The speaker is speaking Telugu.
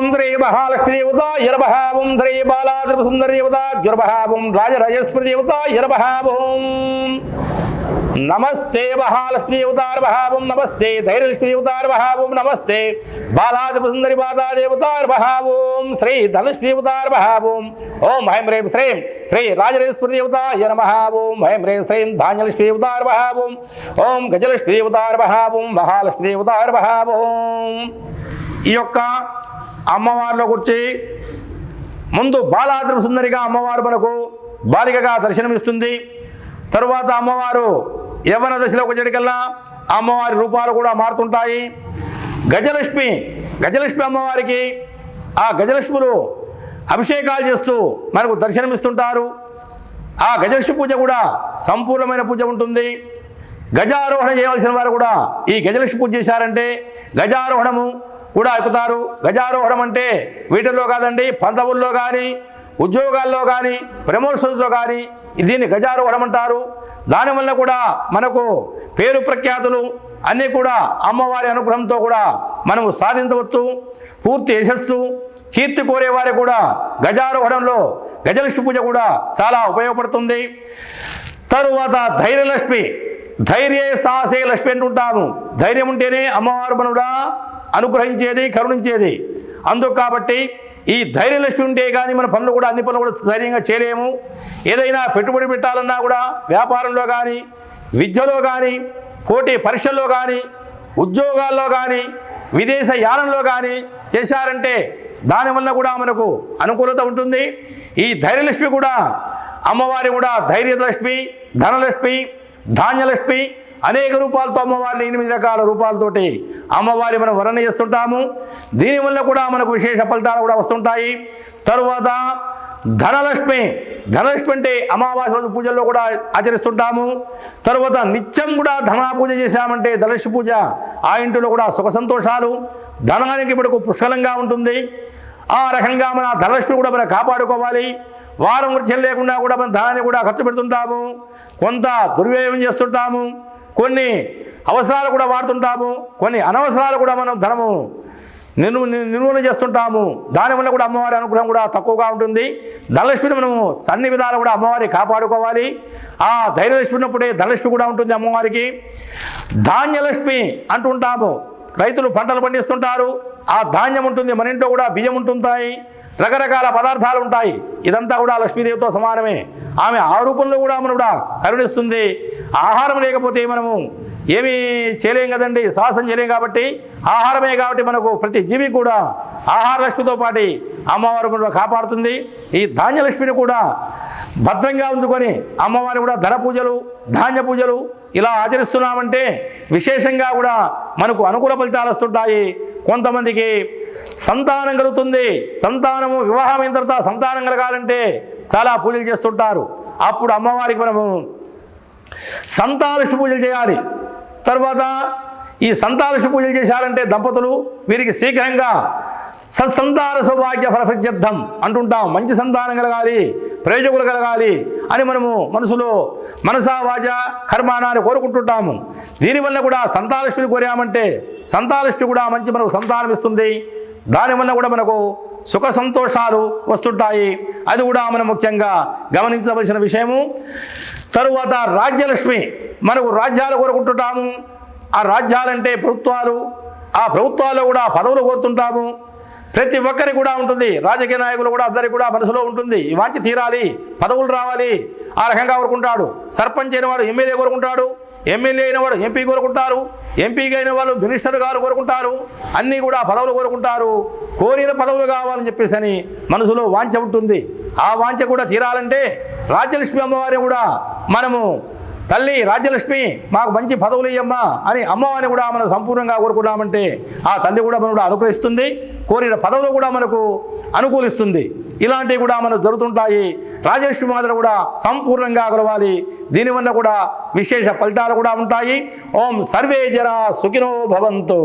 ఓం శ్రీ మహాలక్ష్మి దేవత యరభ ఓం శ్రీ బాలాద్రి సుందర దేవత జ్వరభ ఓం రాజరాజేశ్వరి దేవత యరభ ఓం. నమస్తే మహాలక్ష్మి దేవతార్వహావం నమస్తే ధైర్యలక్ష్మి దేవతార్వహావం నమస్తే బాలాదిప సుందరి మాతా దేవతార్వహావం శ్రీ ధనలక్ష్మి దేవతార్వహావం ఓం. హైం రేం శ్రీం శ్రీ రాజరేశ్వరి దేవతాయ నమ ఓం హైం రేం శ్రీం ధాన్యలక్ష్మి దేవతార్వహావం ఓం. గజలక్ష్మి దేవతార్వహావం మహాలక్ష్మి దేవతార్వహావం ఈ యొక్క అమ్మవారిలో కూర్చి. ముందు బాలాద్రి సుందరిగా అమ్మవారు మనకు బాలికగా దర్శనమిస్తుంది. తరువాత అమ్మవారు యవన దశలోకి వచ్చేటికల్లా అమ్మవారి రూపాలు కూడా మారుతుంటాయి. గజలక్ష్మి గజలక్ష్మి అమ్మవారికి ఆ గజలక్ష్ములు అభిషేకాలు చేస్తూ మనకు దర్శనమిస్తుంటారు. ఆ గజలక్ష్మి పూజ కూడా సంపూర్ణమైన పూజ ఉంటుంది. గజారోహణ చేయవలసిన వారు కూడా ఈ గజలక్ష్మి పూజ చేశారంటే గజారోహణము కూడా ఎక్కుతారు. గజారోహణం అంటే వీటిల్లో కాదండి పంతవుల్లో కానీ ఉద్యోగాల్లో కానీ ప్రమోషన్స్లో కానీ దీన్ని గజారోహణం అంటారు. దానివల్ల కూడా మనకు పేరు ప్రఖ్యాతులు అన్నీ కూడా అమ్మవారి అనుగ్రహంతో కూడా మనము సాధించవచ్చు. పూర్తి యశస్సు కీర్తి కోరేవారి కూడా గజారోహణంలో గజలక్ష్మి పూజ కూడా చాలా ఉపయోగపడుతుంది. తరువాత ధైర్యలక్ష్మి ధైర్య సాహసే లక్ష్మి అంటుంటాము. ధైర్యం ఉంటేనే అమ్మవారు మనుడా అనుగ్రహించేది కరుణించేది. అందుకు కాబట్టి ఈ ధైర్యలక్ష్మి ఉంటే కానీ మన పనులు కూడా అన్ని పనులు కూడా ధైర్యంగా చేయలేము. ఏదైనా పెట్టుబడి పెట్టాలన్నా కూడా వ్యాపారంలో కానీ విద్యలో కానీ పోటీ పరీక్షల్లో కానీ ఉద్యోగాల్లో కానీ విదేశ యానంలో కానీ చేశారంటే దానివల్ల కూడా మనకు అనుకూలత ఉంటుంది. ఈ ధైర్యలక్ష్మి కూడా అమ్మవారి కూడా ధైర్యలక్ష్మి ధనలక్ష్మి ధాన్యలక్ష్మి అనేక రూపాలతో అమ్మవారిని ఎనిమిది రకాల రూపాలతోటి అమ్మవారి మనం వర్ణన చేస్తుంటాము. దీనివల్ల కూడా మనకు విశేష ఫలితాలు కూడా వస్తుంటాయి. తరువాత ధనలక్ష్మి. ధనలక్ష్మి అంటే అమావాస్య రోజు పూజల్లో కూడా ఆచరిస్తుంటాము. తరువాత నిత్యం కూడా ధనా పూజ చేశామంటే ధనలక్ష్మి పూజ ఆ ఇంటిలో కూడా సుఖ సంతోషాలు. ధనానికి ఇప్పుడు పుష్కలంగా ఉంటుంది. ఆ రకంగా మన ధనలక్ష్మి కూడా మనం కాపాడుకోవాలి. వారం వృత్యం లేకుండా కూడా మనం ధనాన్ని కూడా ఖర్చు పెడుతుంటాము. కొంత దుర్వ్యయం చేస్తుంటాము. కొన్ని అవసరాలు కూడా వాడుతుంటాము కొన్ని అనవసరాలు కూడా మనం ధనము నిర్ము నిర్మూలన చేస్తుంటాము. దానివల్ల కూడా అమ్మవారి అనుగ్రహం కూడా తక్కువగా ఉంటుంది. ధనలక్ష్మిని మనము అన్ని విధాలు కూడా అమ్మవారి కాపాడుకోవాలి. ఆ ధైర్యలక్ష్మి ఉన్నప్పుడే ధనలక్ష్మి కూడా ఉంటుంది అమ్మవారికి. ధాన్యలక్ష్మి అంటుంటాము రైతులు పంటలు పండిస్తుంటారు. ఆ ధాన్యం ఉంటుంది మన ఇంట్లో కూడా బియ్యం ఉంటుంటాయి. రకరకాల పదార్థాలు ఉంటాయి. ఇదంతా కూడా లక్ష్మీదేవితో సమానమే. ఆమె ఆ రూపంలో కూడా మనం కూడా కరుణిస్తుంది. ఆహారం లేకపోతే మనము ఏమీ చేయలేం కదండి. శ్వాసం చేయలేం కాబట్టి ఆహారమే కాబట్టి మనకు ప్రతి జీవి కూడా ఆహార లక్ష్మితో పాటి అమ్మవారు కాపాడుతుంది. ఈ ధాన్యలక్ష్మిని కూడా భద్రంగా ఉంచుకొని అమ్మవారిని కూడా ధర పూజలు ధాన్య పూజలు ఇలా ఆచరిస్తున్నామంటే విశేషంగా కూడా మనకు అనుకూల ఫలితాలు వస్తుంటాయి. కొంతమందికి సంతానం కలుగుతుంది. సంతానము వివాహం తర్వాత సంతానం కలగాలంటే చాలా పూజలు చేస్తుంటారు. అప్పుడు అమ్మవారికి మనము సంతాలక్ష్మి పూజలు చేయాలి. తర్వాత ఈ సంతాలక్ష్మి పూజలు చేశారంటే దంపతులు వీరికి శీఘ్రంగా సత్సంతాన సౌభాగ్య ఫలఫత్యర్థం అంటుంటాం. మంచి సంతానం కలగాలి ప్రయోజకులు కలగాలి. అని మనము మనసులో మనసా వాచ కర్మానాన్ని కోరుకుంటుంటాము. దీనివల్ల కూడా సంతాలక్ష్మిని కోరామంటే సంతాలక్ష్మి కూడా మంచి మనకు సంతానం ఇస్తుంది. దానివల్ల కూడా మనకు సుఖ సంతోషాలు వస్తుంటాయి. అది కూడా మనం ముఖ్యంగా గమనించవలసిన విషయము. తరువాత రాజ్యలక్ష్మి మనకు రాజ్యాలు కోరుకుంటుంటాము. ఆ రాజ్యాలంటే ప్రభుత్వాలు ఆ ప్రభుత్వాల్లో కూడా పదవులు కోరుతుంటాము. ప్రతి ఒక్కరికి కూడా ఉంటుంది. రాజకీయ నాయకులు కూడా అందరికి కూడా మనసులో ఉంటుంది. ఈ వాంచి తీరాలి. పదవులు రావాలి. ఆ రకంగా కోరుకుంటాడు. సర్పంచ్ అయిన వాడు ఎమ్మెల్యే కోరుకుంటాడు. ఎమ్మెల్యే అయిన వాడు ఎంపీ కోరుకుంటారు. ఎంపీగా అయిన వాళ్ళు మినిస్టర్ గారు కోరుకుంటారు. అన్నీ కూడా పదవులు కోరుకుంటారు. కోరిన పదవులు కావాలని చెప్పేసి అని మనసులో వాంఛ ఉంటుంది. ఆ వాంఛ కూడా తీరాలంటే రాజ్యలక్ష్మి అమ్మవారిని కూడా మనము తల్లి రాజ్యలక్ష్మి మాకు మంచి పదవులు ఇయ్యమ్మా అని అమ్మవారిని కూడా మనం సంపూర్ణంగా కోరుకున్నామంటే ఆ తల్లి కూడా మనం కూడా అనుగ్రహిస్తుంది కోరిన పదవులు కూడా మనకు అనుకూలిస్తుంది. ఇలాంటివి కూడా మనకు జరుగుతుంటాయి. రాజలక్ష్మి మాదిరి కూడా సంపూర్ణంగా కొలవాలి దీనివల్ల కూడా విశేష ఫలితాలు కూడా ఉంటాయి. ఓం సర్వే జన సుఖినో భవంతు.